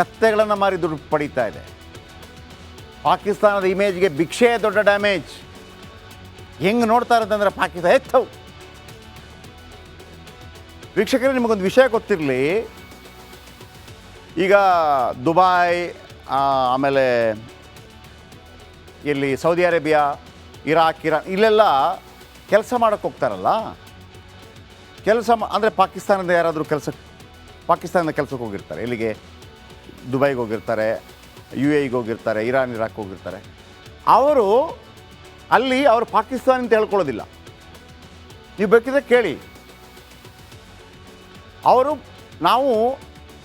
ಕತ್ತೆಗಳನ್ನು ಮಾರಿ ದುಡ್ಡು ಪಡೀತಾ ಇದೆ. ಪಾಕಿಸ್ತಾನದ ಇಮೇಜ್ಗೆ ಭಿಕ್ಷೆ ದೊಡ್ಡ ಡ್ಯಾಮೇಜ್. ಹೆಂಗೆ ನೋಡ್ತಾ ಇರೋದಂದ್ರೆ ಪಾಕಿಸ್ತಾನ ಎತ್ತವು ವೀಕ್ಷಕರೇ, ನಿಮಗೊಂದು ವಿಷಯ ಗೊತ್ತಿರಲಿ. ಈಗ ದುಬಾಯ್ ಆಮೇಲೆ ಇಲ್ಲಿ ಸೌದಿ ಅರೇಬಿಯಾ, ಇರಾಕ್, ಇರಾನ್ ಇಲ್ಲೆಲ್ಲ ಕೆಲಸ ಮಾಡೋಕ್ಕೆ ಹೋಗ್ತಾರಲ್ಲ. ಕೆಲಸ ಅಂದರೆ ಪಾಕಿಸ್ತಾನದ ಯಾರಾದರೂ ಕೆಲಸ ಪಾಕಿಸ್ತಾನದ ಕೆಲಸಕ್ಕೆ ಹೋಗಿರ್ತಾರೆ. ಇಲ್ಲಿಗೆ ದುಬೈಗೆ ಹೋಗಿರ್ತಾರೆ ಯು ಎಗೆ ಹೋಗಿರ್ತಾರೆ ಇರಾನ್ ಇರಾಕ್ ಹೋಗಿರ್ತಾರೆ. ಅವರು ಅಲ್ಲಿ ಅವರು ಪಾಕಿಸ್ತಾನ ಅಂತ ಹೇಳ್ಕೊಳ್ಳೋದಿಲ್ಲ. ನೀವು ಬೇಕಿದ್ರೆ ಕೇಳಿ. ಅವರು ನಾವು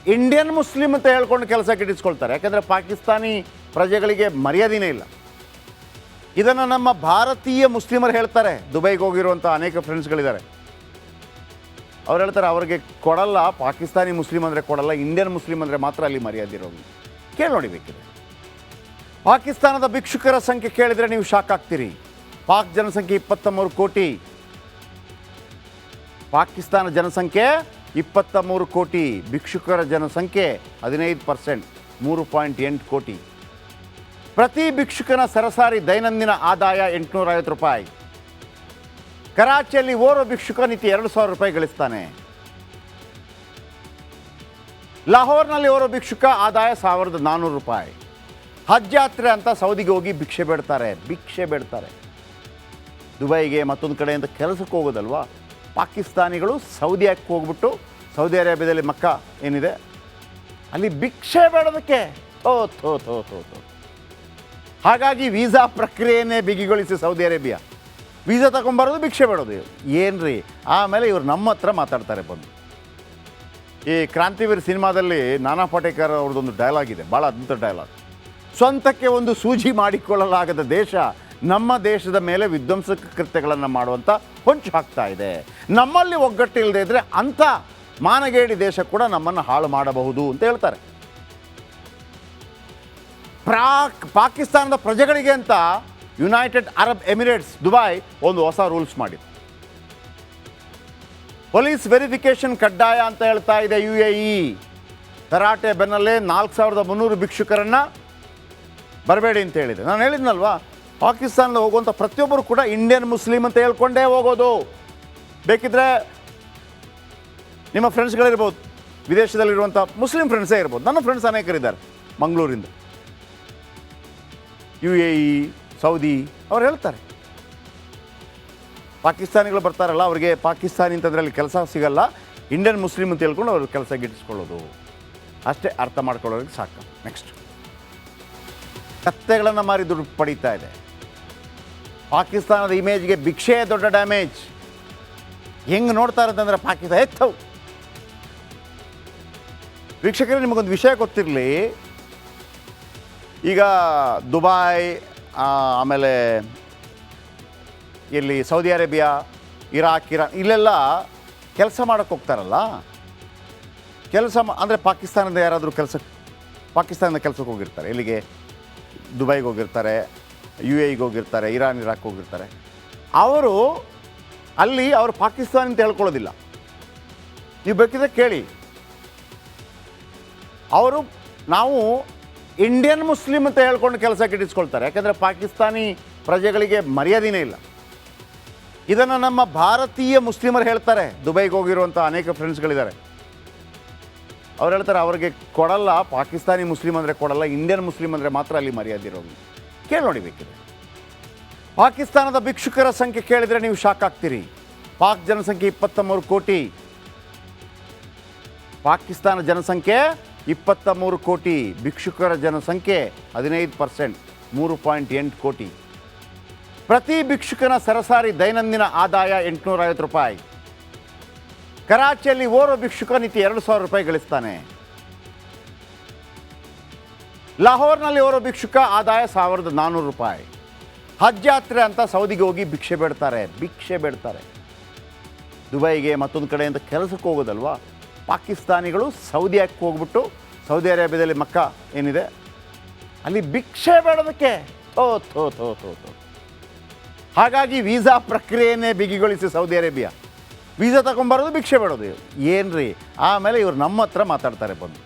ಇಂಡಿಯನ್ ಮುಸ್ಲಿಂ ಅಂತ ಹೇಳ್ಕೊಂಡು ಕೆಲಸಕ್ಕೆ ಇಟ್ಟಿಸ್ಕೊಳ್ತಾರೆ ಯಾಕಂದರೆ ಪಾಕಿಸ್ತಾನಿ ಪ್ರಜೆಗಳಿಗೆ ಮರ್ಯಾದೆಯೇ ಇಲ್ಲ. ಇದನ್ನು ನಮ್ಮ ಭಾರತೀಯ ಮುಸ್ಲಿಮರು ಹೇಳ್ತಾರೆ. ದುಬೈಗೆ ಹೋಗಿರುವಂಥ ಅನೇಕ ಫ್ರೆಂಡ್ಸ್ಗಳಿದ್ದಾರೆ ಅವ್ರು ಹೇಳ್ತಾರೆ, ಅವ್ರಿಗೆ ಕೊಡಲ್ಲ, ಪಾಕಿಸ್ತಾನಿ ಮುಸ್ಲಿಂ ಅಂದರೆ ಕೊಡಲ್ಲ, ಇಂಡಿಯನ್ ಮುಸ್ಲಿಂ ಅಂದರೆ ಮಾತ್ರ ಅಲ್ಲಿ ಮರ್ಯಾದೆ ಇರೋದು. ಕೇಳಿ ನೋಡಿಬೇಕಿದೆ ಪಾಕಿಸ್ತಾನದ ಭಿಕ್ಷುಕರ ಸಂಖ್ಯೆ ಕೇಳಿದರೆ ನೀವು ಶಾಕ್ ಆಗ್ತೀರಿ. ಪಾಕ್ ಜನಸಂಖ್ಯೆ ಇಪ್ಪತ್ತ ಮೂರು ಕೋಟಿ. ಪಾಕಿಸ್ತಾನ ಜನಸಂಖ್ಯೆ ಇಪ್ಪತ್ತ ಮೂರು ಕೋಟಿ. ಭಿಕ್ಷುಕರ ಜನಸಂಖ್ಯೆ ಹದಿನೈದು ಪರ್ಸೆಂಟ್, ಮೂರು ಪಾಯಿಂಟ್ ಎಂಟು ಕೋಟಿ. ಪ್ರತಿ ಭಿಕ್ಷುಕನ ಸರಸಾರಿ ದೈನಂದಿನ ಆದಾಯ ಎಂಟುನೂರ ಐವತ್ತು ರೂಪಾಯಿ. ಕರಾಚಿಯಲ್ಲಿ ಓರ್ವ ಭಿಕ್ಷುಕ ನಿತಿ ಎರಡು ಸಾವಿರ ರೂಪಾಯಿ ಗಳಿಸ್ತಾನೆ. ಲಾಹೋರ್ನಲ್ಲಿ ಓರ್ವ ಭಿಕ್ಷುಕ ಆದಾಯ ಸಾವಿರದ ನಾನ್ನೂರು ರೂಪಾಯಿ. ಹಜ್ ಯಾತ್ರೆ ಅಂತ ಸೌದಿಗೆ ಹೋಗಿ ಭಿಕ್ಷೆ ಬೇಡ್ತಾರೆ ಭಿಕ್ಷೆ ಬೇಡ್ತಾರೆ. ದುಬೈಗೆ ಮತ್ತೊಂದು ಕಡೆ ಅಂತ ಕೆಲಸಕ್ಕೆ ಹೋಗೋದಲ್ವಾ? ಪಾಕಿಸ್ತಾನಿಗಳು ಸೌದಿಯಾಕ್ಕೆ ಹೋಗ್ಬಿಟ್ಟು ಸೌದಿ ಅರೇಬಿಯಾದಲ್ಲಿ ಮಕ್ಕ ಏನಿದೆ? ಅಲ್ಲಿ ಭಿಕ್ಷೆ ಬೇಡೋದಕ್ಕೆ. ಓ, ಥೋ ಥೋ ಥೋ ಥೋ. ಹಾಗಾಗಿ ವೀಸಾ ಪ್ರಕ್ರಿಯೆಯನ್ನೇ ಬಿಗಿಗೊಳಿಸಿ ಸೌದಿ ಅರೇಬಿಯಾ. ವೀಸಾ ತಗೊಂಬರೋದು, ಭಿಕ್ಷೆ ಬೇಡೋದು ಏನ್ರಿ? ಆಮೇಲೆ ಇವ್ರು ನಮ್ಮ ಹತ್ರ ಮಾತಾಡ್ತಾರೆ ಬಂದು. ಈ ಕ್ರಾಂತಿವೀರ್ ಸಿನಿಮಾದಲ್ಲಿ ನಾನಾ ಪಾಟೇಕರ್ ಅವ್ರದ್ದೊಂದು ಡೈಲಾಗ್ ಇದೆ ಭಾಳ ಅದ್ಭುತ ಡೈಲಾಗ್ ಸ್ವಂತಕ್ಕೆ ಒಂದು ಸೂಜಿ ಮಾಡಿಕೊಳ್ಳಲಾಗದ ದೇಶ ನಮ್ಮ ದೇಶದ ಮೇಲೆ ವಿಧ್ವಂಸಕ ಕೃತ್ಯಗಳನ್ನು ಮಾಡುವಂಥ ಹೊಂಚು ಹಾಕ್ತಾ ಇದೆ. ನಮ್ಮಲ್ಲಿ ಒಗ್ಗಟ್ಟಿಲ್ಲದೆ ಇದ್ದರೆ ಅಂಥ ಮಾನಗೇಡಿ ದೇಶ ಕೂಡ ನಮ್ಮನ್ನು ಹಾಳು ಮಾಡಬಹುದು ಅಂತ ಹೇಳ್ತಾರೆ. ಪ್ರಾಕ್, ಪಾಕಿಸ್ತಾನದ ಪ್ರಜೆಗಳಿಗೆ ಅಂತ ಯುನೈಟೆಡ್ ಅರಬ್ ಎಮಿರೇಟ್ಸ್ ದುಬೈ ಒಂದು ಹೊಸ ರೂಲ್ಸ್ ಮಾಡಿದೆ. ಪೊಲೀಸ್ ವೆರಿಫಿಕೇಶನ್ ಕಡ್ಡಾಯ ಅಂತ ಹೇಳ್ತಾ ಇದೆ ಯು ಎ ಇ ತರಾಟೆ ಬೆನ್ನಲ್ಲೇ ನಾಲ್ಕು ಸಾವಿರದ ಮುನ್ನೂರು ಭಿಕ್ಷುಕರನ್ನು ಬರಬೇಡಿ ಅಂತ ಹೇಳಿದೆ. ನಾನು ಹೇಳಿದ್ನಲ್ವಾ ಪಾಕಿಸ್ತಾನದ ಹೋಗುವಂಥ ಪ್ರತಿಯೊಬ್ಬರು ಕೂಡ ಇಂಡಿಯನ್ ಮುಸ್ಲಿಂ ಅಂತ ಹೇಳ್ಕೊಂಡೇ ಹೋಗೋದು. ಬೇಕಿದ್ರೆ ನಿಮ್ಮ ಫ್ರೆಂಡ್ಸ್ಗಳಿರ್ಬೋದು ವಿದೇಶದಲ್ಲಿರುವಂಥ ಮುಸ್ಲಿಂ ಫ್ರೆಂಡ್ಸೇ ಇರ್ಬೋದು. ನನ್ನ ಫ್ರೆಂಡ್ಸ್ ಅನೇಕರಿದ್ದಾರೆ ಮಂಗಳೂರಿಂದ. ಯು ಎ ಇ ಸೌದಿ, ಅವ್ರು ಹೇಳ್ತಾರೆ. ಪಾಕಿಸ್ತಾನಿಗಳು ಬರ್ತಾರಲ್ಲ, ಅವರಿಗೆ ಪಾಕಿಸ್ತಾನಿ ಅಂತಂದ್ರೆ ಅಲ್ಲಿ ಕೆಲಸ ಸಿಗಲ್ಲ. ಇಂಡಿಯನ್ ಮುಸ್ಲಿಂ ಅಂತ ಹೇಳ್ಕೊಂಡು ಅವ್ರು ಕೆಲಸ ಗಿಟ್ಟಿಸ್ಕೊಳ್ಳೋದು. ಅಷ್ಟೇ ಅರ್ಥ ಮಾಡ್ಕೊಳ್ಳೋರಿಗೆ ಸಾಕು. ನೆಕ್ಸ್ಟ್ ಕತ್ತೆಗಳನ್ನು ಮಾರಿ ದುಡ್ಡು ಪಡೀತಾ ಇದೆ. ಪಾಕಿಸ್ತಾನದ ಇಮೇಜ್ಗೆ ಭಿಕ್ಷೆ ದೊಡ್ಡ ಡ್ಯಾಮೇಜ್ ಹೆಂಗೆ ನೋಡ್ತಾ ಇರೋದಂದ್ರೆ ಪಾಕಿಸ್ತಾನ ಎತ್ತವು ವೀಕ್ಷಕರೇ, ನಿಮಗೊಂದು ವಿಷಯ ಗೊತ್ತಿರಲಿ. ಈಗ ದುಬಾಯ್ ಆಮೇಲೆ ಇಲ್ಲಿ ಸೌದಿ ಅರೇಬಿಯಾ, ಇರಾಕ್, ಇರಾನ್, ಇಲ್ಲೆಲ್ಲ ಕೆಲಸ ಮಾಡೋಕ್ಕೆ ಹೋಗ್ತಾರಲ್ಲ? ಕೆಲಸ ಅಂದರೆ ಪಾಕಿಸ್ತಾನದ ಯಾರಾದರೂ ಕೆಲಸ ಪಾಕಿಸ್ತಾನದ ಕೆಲಸಕ್ಕೆ ಹೋಗಿರ್ತಾರೆ. ಇಲ್ಲಿಗೆ ದುಬೈಗೆ ಹೋಗಿರ್ತಾರೆ ಯು ಎಗೆ ಹೋಗಿರ್ತಾರೆ, ಇರಾನ್, ಇರಾಕ್ ಹೋಗಿರ್ತಾರೆ. ಅವರು ಅಲ್ಲಿ ಅವರು ಪಾಕಿಸ್ತಾನ ಅಂತ ಹೇಳ್ಕೊಳ್ಳೋದಿಲ್ಲ. ನೀವು ಬೇಕಿದ್ರೆ ಕೇಳಿ. ಅವರು, ನಾವು ಇಂಡಿಯನ್ ಮುಸ್ಲಿಂ ಅಂತ ಹೇಳ್ಕೊಂಡು ಕೆಲಸಕ್ಕೆ ಇಟ್ಟಿಸ್ಕೊಳ್ತಾರೆ. ಯಾಕಂದರೆ ಪಾಕಿಸ್ತಾನಿ ಪ್ರಜೆಗಳಿಗೆ ಮರ್ಯಾದೆನೇ ಇಲ್ಲ. ಇದನ್ನು ನಮ್ಮ ಭಾರತೀಯ ಮುಸ್ಲಿಮರು ಹೇಳ್ತಾರೆ. ದುಬೈಗೆ ಹೋಗಿರುವಂಥ ಅನೇಕ ಫ್ರೆಂಡ್ಸ್ಗಳಿದ್ದಾರೆ ಅವ್ರು ಹೇಳ್ತಾರೆ, ಅವ್ರಿಗೆ ಕೊಡಲ್ಲ, ಪಾಕಿಸ್ತಾನಿ ಮುಸ್ಲಿಂ ಅಂದರೆ ಕೊಡಲ್ಲ ಇಂಡಿಯನ್ ಮುಸ್ಲಿಂ ಅಂದರೆ ಮಾತ್ರ ಅಲ್ಲಿ ಮರ್ಯಾದೆ ಇರೋದು ಕೇಳಿ ನೋಡಿ ಬೇಕಿದೆ ಪಾಕಿಸ್ತಾನದ ಭಿಕ್ಷುಕರ ಸಂಖ್ಯೆ ಕೇಳಿದರೆ ನೀವು ಶಾಕ್ ಆಗ್ತೀರಿ. ಪಾಕ್ ಜನಸಂಖ್ಯೆ ಇಪ್ಪತ್ತ ಮೂರು ಕೋಟಿ. ಪಾಕಿಸ್ತಾನ ಜನಸಂಖ್ಯೆ ಇಪ್ಪತ್ತ ಮೂರು ಕೋಟಿ ಭಿಕ್ಷುಕರ ಜನಸಂಖ್ಯೆ ಹದಿನೈದು ಪರ್ಸೆಂಟ್, ಮೂರು ಪಾಯಿಂಟ್ ಎಂಟು ಕೋಟಿ. ಪ್ರತಿ ಭಿಕ್ಷುಕನ ಸರಾಸರಿ ದೈನಂದಿನ ಆದಾಯ ಎಂಟುನೂರ ಐವತ್ತು ರೂಪಾಯಿ. ಕರಾಚಿಯಲ್ಲಿ ಓರ್ವ ಭಿಕ್ಷುಕ ನಿತ್ಯ ಎರಡು ಸಾವಿರ ರೂಪಾಯಿ ಗಳಿಸ್ತಾನೆ. ಲಾಹೋರ್ನಲ್ಲಿ ಓರ್ವ ಭಿಕ್ಷುಕ ಆದಾಯ ಸಾವಿರದ ನಾನ್ನೂರು ರೂಪಾಯಿ. ಹಜ್ ಯಾತ್ರೆ ಅಂತ ಸೌದಿಗೆ ಹೋಗಿ ಭಿಕ್ಷೆ ಬೇಡ್ತಾರೆ ಭಿಕ್ಷೆ ಬೇಡ್ತಾರೆ. ದುಬೈಗೆ ಮತ್ತೊಂದು ಕಡೆಯಿಂದ ಕೆಲಸಕ್ಕೆ ಹೋಗೋದಲ್ವಾ? ಪಾಕಿಸ್ತಾನಿಗಳು ಸೌದಿಯಾಕ್ಕೆ ಹೋಗ್ಬಿಟ್ಟು ಸೌದಿ ಅರೇಬಿಯಾದಲ್ಲಿ ಮಕ್ಕ ಏನಿದೆ? ಅಲ್ಲಿ ಭಿಕ್ಷೆ ಬೇಡೋದಕ್ಕೆ. ಓ ಥೋ ಥೋ ಥೋ ಥೋ. ಹಾಗಾಗಿ ವೀಸಾ ಪ್ರಕ್ರಿಯೆಯನ್ನೇ ಬಿಗಿಗೊಳಿಸಿ ಸೌದಿ ಅರೇಬಿಯಾ. ವೀಸಾ ತಗೊಂಬರೋದು, ಭಿಕ್ಷೆ ಬೇಡೋದು. ಏನ್ರಿ? ಆಮೇಲೆ ಇವ್ರು ನಮ್ಮ ಹತ್ರ ಮಾತಾಡ್ತಾರೆ ಬಂದು.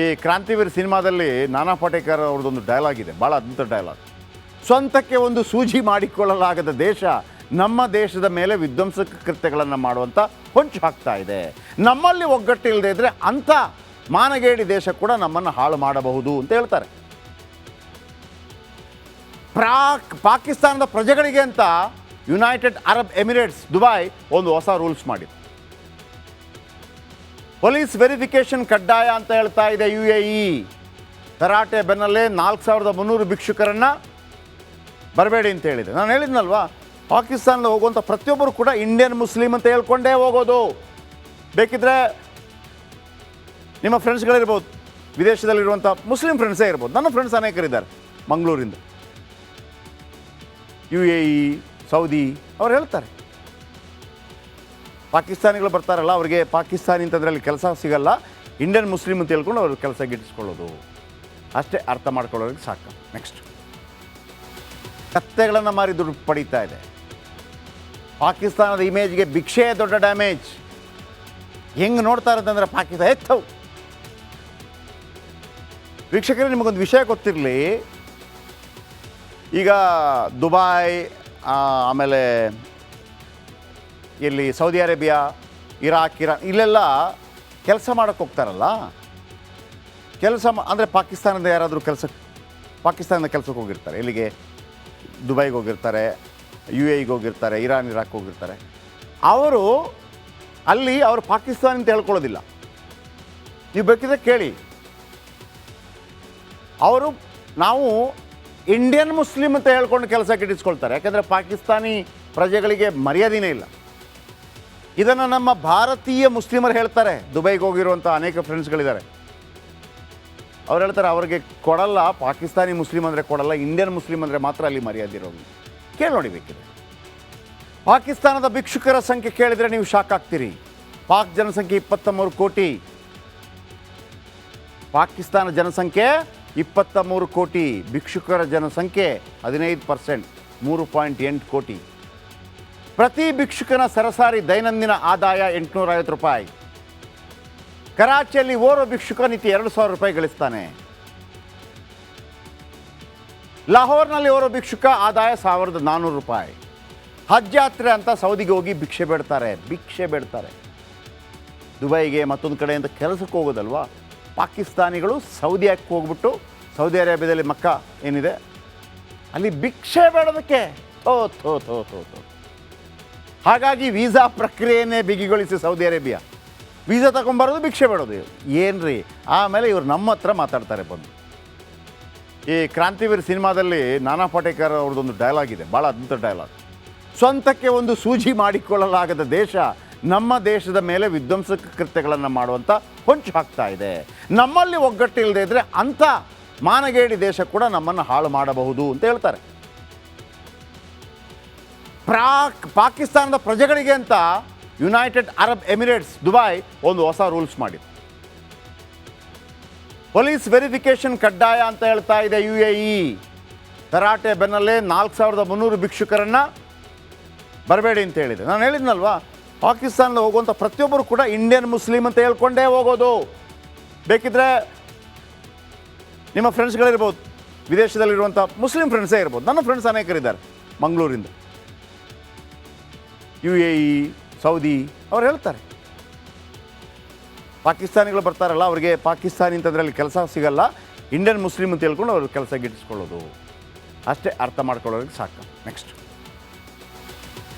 ಈ ಕ್ರಾಂತಿವೀರ್ ಸಿನಿಮಾದಲ್ಲಿ ನಾನಾ ಪಾಟೇಕರ್ ಅವ್ರದ್ದೊಂದು ಡೈಲಾಗ್ ಇದೆ. ಭಾಳ ಅದ್ಭುತ ಡೈಲಾಗ್ ಸ್ವಂತಕ್ಕೆ ಒಂದು ಸೂಜಿ ಮಾಡಿಕೊಳ್ಳಲಾಗದ ದೇಶ ನಮ್ಮ ದೇಶದ ಮೇಲೆ ವಿಧ್ವಂಸಕ ಕೃತ್ಯಗಳನ್ನು ಮಾಡುವಂಥ ಹೊಂಚು ಹಾಕ್ತಾ ಇದೆ. ನಮ್ಮಲ್ಲಿ ಒಗ್ಗಟ್ಟಿಲ್ಲದೆ ಇದ್ದರೆ ಅಂಥ ಮಾನಗೇಡಿ ದೇಶ ಕೂಡ ನಮ್ಮನ್ನು ಹಾಳು ಮಾಡಬಹುದು ಅಂತ ಹೇಳ್ತಾರೆ. ಪ್ರಾಕ್, ಪಾಕಿಸ್ತಾನದ ಪ್ರಜೆಗಳಿಗೆ ಅಂತ ಯುನೈಟೆಡ್ ಅರಬ್ ಎಮಿರೇಟ್ಸ್ ದುಬೈ ಒಂದು ಹೊಸ ರೂಲ್ಸ್ ಮಾಡಿದೆ. ಪೊಲೀಸ್ ವೆರಿಫಿಕೇಶನ್ ಕಡ್ಡಾಯ ಅಂತ ಹೇಳ್ತಾ ಇದೆ ಯು ಎ ಇ ತರಾಟೆ ಬೆನ್ನಲ್ಲೇ ನಾಲ್ಕು ಸಾವಿರದ ಮುನ್ನೂರು ಭಿಕ್ಷುಕರನ್ನು ಬರಬೇಡಿ ಅಂತ ಹೇಳಿದೆ. ನಾನು ಹೇಳಿದ್ನಲ್ವಾ? ಪಾಕಿಸ್ತಾನದ ಹೋಗುವಂಥ ಪ್ರತಿಯೊಬ್ಬರು ಕೂಡ ಇಂಡಿಯನ್ ಮುಸ್ಲಿಂ ಅಂತ ಹೇಳ್ಕೊಂಡೇ ಹೋಗೋದು. ಬೇಕಿದ್ರೆ ನಿಮ್ಮ ಫ್ರೆಂಡ್ಸ್ಗಳಿರ್ಬೋದು ವಿದೇಶದಲ್ಲಿರುವಂಥ ಮುಸ್ಲಿಂ ಫ್ರೆಂಡ್ಸೇ ಇರ್ಬೋದು. ನನ್ನ ಫ್ರೆಂಡ್ಸ್ ಅನೇಕರಿದ್ದಾರೆ ಮಂಗಳೂರಿಂದ. ಯು ಎ ಇ ಸೌದಿ ಅವ್ರು ಹೇಳ್ತಾರೆ. ಪಾಕಿಸ್ತಾನಿಗಳು ಬರ್ತಾರಲ್ಲ, ಅವರಿಗೆ ಪಾಕಿಸ್ತಾನಿ ಅಂತಂದ್ರಲ್ಲಿ ಕೆಲಸ ಸಿಗಲ್ಲ. ಇಂಡಿಯನ್ ಮುಸ್ಲಿಂ ಅಂತ ಹೇಳ್ಕೊಂಡು ಅವ್ರ ಕೆಲಸ ಗಿಟ್ಟಿಸ್ಕೊಳ್ಳೋದು. ಅಷ್ಟೇ ಅರ್ಥ ಮಾಡ್ಕೊಳ್ಳೋರಿಗೆ ಸಾಕು. ನೆಕ್ಸ್ಟ್ ಕತ್ತೆಗಳನ್ನು ಮಾರಿ ದುಡ್ಡು ಪಡೀತಾ ಇದೆ. ಪಾಕಿಸ್ತಾನದ ಇಮೇಜ್ಗೆ ಭಿಕ್ಷೆ, ದೊಡ್ಡ ಡ್ಯಾಮೇಜ್. ಹೆಂಗೆ ನೋಡ್ತಾ ಇರೋದಂದ್ರೆ ಪಾಕಿಸ್ತಾನ ಎತ್ತವು ವೀಕ್ಷಕರೇ, ನಿಮಗೊಂದು ವಿಷಯ ಗೊತ್ತಿರಲಿ. ಈಗ ದುಬಾಯ್ ಆಮೇಲೆ ಇಲ್ಲಿ ಸೌದಿ ಅರೇಬಿಯಾ, ಇರಾಕ್, ಇರಾನ್, ಇಲ್ಲೆಲ್ಲ ಕೆಲಸ ಮಾಡೋಕ್ಕೆ ಹೋಗ್ತಾರಲ್ಲ? ಕೆಲಸ ಅಂದರೆ ಪಾಕಿಸ್ತಾನದ ಯಾರಾದರೂ ಕೆಲಸ ಪಾಕಿಸ್ತಾನದ ಕೆಲಸಕ್ಕೆ ಹೋಗಿರ್ತಾರೆ. ಇಲ್ಲಿಗೆ ದುಬೈಗೆ ಹೋಗಿರ್ತಾರೆ. ಯು ಎಗೆ ಹೋಗಿರ್ತಾರೆ, ಇರಾನ್, ಇರಾಕ್ ಹೋಗಿರ್ತಾರೆ. ಅವರು ಅಲ್ಲಿ ಅವರು ಪಾಕಿಸ್ತಾನ ಅಂತ ಹೇಳ್ಕೊಳ್ಳೋದಿಲ್ಲ. ನೀವು ಬೇಕಿದ್ರೆ ಕೇಳಿ. ಅವರು ನಾವು ಇಂಡಿಯನ್ ಮುಸ್ಲಿಂ ಅಂತ ಹೇಳ್ಕೊಂಡು ಕೆಲಸಕ್ಕೆ ಇಡಿಸ್ಕೊಳ್ತಾರೆ ಯಾಕಂದರೆ ಪಾಕಿಸ್ತಾನಿ ಪ್ರಜೆಗಳಿಗೆ ಮರ್ಯಾದೆನೇ ಇಲ್ಲ. ಇದನ್ನು ನಮ್ಮ ಭಾರತೀಯ ಮುಸ್ಲಿಮರು ಹೇಳ್ತಾರೆ. ದುಬೈಗೆ ಹೋಗಿರುವಂಥ ಅನೇಕ ಫ್ರೆಂಡ್ಸ್ಗಳಿದ್ದಾರೆ. ಅವ್ರು ಹೇಳ್ತಾರೆ, ಅವ್ರಿಗೆ ಕೊಡಲ್ಲ ಪಾಕಿಸ್ತಾನಿ ಮುಸ್ಲಿಂ ಅಂದರೆ ಕೊಡಲ್ಲ, ಇಂಡಿಯನ್ ಮುಸ್ಲಿಂ ಅಂದರೆ ಮಾತ್ರ ಅಲ್ಲಿ ಮರ್ಯಾದೆ ಇರೋದು. ಕೇಳಿ ನೋಡಿ ಬೇಕಿದೆ ಪಾಕಿಸ್ತಾನದ ಭಿಕ್ಷುಕರ ಸಂಖ್ಯೆ ಕೇಳಿದರೆ ನೀವು ಶಾಕ್ ಆಗ್ತೀರಿ. ಪಾಕ್ ಜನಸಂಖ್ಯೆ ಇಪ್ಪತ್ತ ಮೂರು ಕೋಟಿ. ಪಾಕಿಸ್ತಾನ ಜನಸಂಖ್ಯೆ ಇಪ್ಪತ್ತ ಮೂರು ಕೋಟಿ. ಭಿಕ್ಷುಕರ ಜನಸಂಖ್ಯೆ ಹದಿನೈದು ಪರ್ಸೆಂಟ್ ಮೂರು ಪಾಯಿಂಟ್ ಎಂಟು ಕೋಟಿ. ಪ್ರತಿ ಭಿಕ್ಷುಕನ ಸರಸಾರಿ ದೈನಂದಿನ ಆದಾಯ ಎಂಟುನೂರ ಐವತ್ತು ರೂಪಾಯಿ. ಕರಾಚಿಯಲ್ಲಿ ಓರ್ವ ಭಿಕ್ಷುಕ ನಿತ್ಯ ಎರಡು ಸಾವಿರ ರೂಪಾಯಿ ಗಳಿಸ್ತಾನೆ. ಲಾಹೋರ್ನಲ್ಲಿ ಅವರು ಭಿಕ್ಷುಕ ಆದಾಯ ಸಾವಿರದ ನಾನ್ನೂರು ರೂಪಾಯಿ. ಹಜ್ ಯಾತ್ರೆ ಅಂತ ಸೌದಿಗೆ ಹೋಗಿ ಭಿಕ್ಷೆ ಬೇಡ್ತಾರೆ ಭಿಕ್ಷೆ ಬೇಡ್ತಾರೆ. ದುಬೈಗೆ ಮತ್ತೊಂದು ಕಡೆಯಿಂದ ಕೆಲಸಕ್ಕೆ ಹೋಗೋದಲ್ವಾ? ಪಾಕಿಸ್ತಾನಿಗಳು ಸೌದಿಯಾಕ್ಕೆ ಹೋಗ್ಬಿಟ್ಟು ಸೌದಿ ಅರೇಬಿಯಾದಲ್ಲಿ ಮಕ್ಕ ಏನಿದೆ? ಅಲ್ಲಿ ಭಿಕ್ಷೆ ಬೇಡೋದಕ್ಕೆ. ಥೋ ಥೋ ಥೋ ಥೋ ಥೋ. ಹಾಗಾಗಿ ವೀಸಾ ಪ್ರಕ್ರಿಯೆಯನ್ನೇ ಬಿಗಿಗೊಳಿಸಿ ಸೌದಿ ಅರೇಬಿಯಾ. ವೀಸಾ ತಗೊಂಬರೋದು ಭಿಕ್ಷೆ ಬೇಡೋದು ಏನು ರೀ ಆಮೇಲೆ ಇವ್ರು ನಮ್ಮ ಹತ್ರ ಮಾತಾಡ್ತಾರೆ ಬಂದು. ಈ ಕ್ರಾಂತಿವೀರ್ ಸಿನಿಮಾದಲ್ಲಿ ನಾನಾ ಪಾಟೇಕರ್ ಅವ್ರದ್ದೊಂದು ಡೈಲಾಗ್ ಇದೆ. ಭಾಳ ಅದ್ಭುತ ಡೈಲಾಗ್ ಸ್ವಂತಕ್ಕೆ ಒಂದು ಸೂಜಿ ಮಾಡಿಕೊಳ್ಳಲಾಗದ ದೇಶ ನಮ್ಮ ದೇಶದ ಮೇಲೆ ವಿಧ್ವಂಸಕ ಕೃತ್ಯಗಳನ್ನು ಮಾಡುವಂಥ ಹೊಂಚು ಹಾಕ್ತಾ ಇದೆ. ನಮ್ಮಲ್ಲಿ ಒಗ್ಗಟ್ಟಿಲ್ಲದೆ ಇದ್ದರೆ ಅಂಥ ಮಾನಗೇಡಿ ದೇಶ ಕೂಡ ನಮ್ಮನ್ನು ಹಾಳು ಮಾಡಬಹುದು ಅಂತ ಹೇಳ್ತಾರೆ. ಪ್ರಾಕ್, ಪಾಕಿಸ್ತಾನದ ಪ್ರಜೆಗಳಿಗೆ ಅಂತ ಯುನೈಟೆಡ್ ಅರಬ್ ಎಮಿರೇಟ್ಸ್ ದುಬೈ ಒಂದು ಹೊಸ ರೂಲ್ಸ್ ಮಾಡಿದೆ. ಪೊಲೀಸ್ ವೆರಿಫಿಕೇಶನ್ ಕಡ್ಡಾಯ ಅಂತ ಹೇಳ್ತಾ ಇದೆ ಯು ಎ ಇ ತರಾಟೆ ಬೆನ್ನಲ್ಲೇ ನಾಲ್ಕು ಸಾವಿರದ ಮುನ್ನೂರು ಭಿಕ್ಷುಕರನ್ನು ಬರಬೇಡಿ ಅಂತ ಹೇಳಿದೆ. ನಾನು ಹೇಳಿದ್ನಲ್ವಾ ಪಾಕಿಸ್ತಾನದ ಹೋಗುವಂಥ ಪ್ರತಿಯೊಬ್ಬರು ಕೂಡ ಇಂಡಿಯನ್ ಮುಸ್ಲಿಂ ಅಂತ ಹೇಳ್ಕೊಂಡೇ ಹೋಗೋದು. ಬೇಕಿದ್ರೆ ನಿಮ್ಮ ಫ್ರೆಂಡ್ಸ್ಗಳಿರ್ಬೋದು ವಿದೇಶದಲ್ಲಿರುವಂಥ ಮುಸ್ಲಿಂ ಫ್ರೆಂಡ್ಸೇ ಇರ್ಬೋದು. ನನ್ನ ಫ್ರೆಂಡ್ಸ್ ಅನೇಕರಿದ್ದಾರೆ ಮಂಗಳೂರಿಂದ. ಯು ಎ ಇ ಸೌದಿ ಅವ್ರು ಹೇಳ್ತಾರೆ. ಪಾಕಿಸ್ತಾನಿಗಳು ಬರ್ತಾರಲ್ಲ, ಅವರಿಗೆ ಪಾಕಿಸ್ತಾನಿ ಅಂತಂದ್ರಲ್ಲಿ ಕೆಲಸ ಸಿಗಲ್ಲ. ಇಂಡಿಯನ್ ಮುಸ್ಲಿಂ ಅಂತ ಹೇಳ್ಕೊಂಡು ಅವ್ರ ಕೆಲಸ ಗಿಟ್ಟಿಸ್ಕೊಳ್ಳೋದು. ಅಷ್ಟೇ ಅರ್ಥ ಮಾಡ್ಕೊಳ್ಳೋರಿಗೆ ಸಾಕು. ನೆಕ್ಸ್ಟ್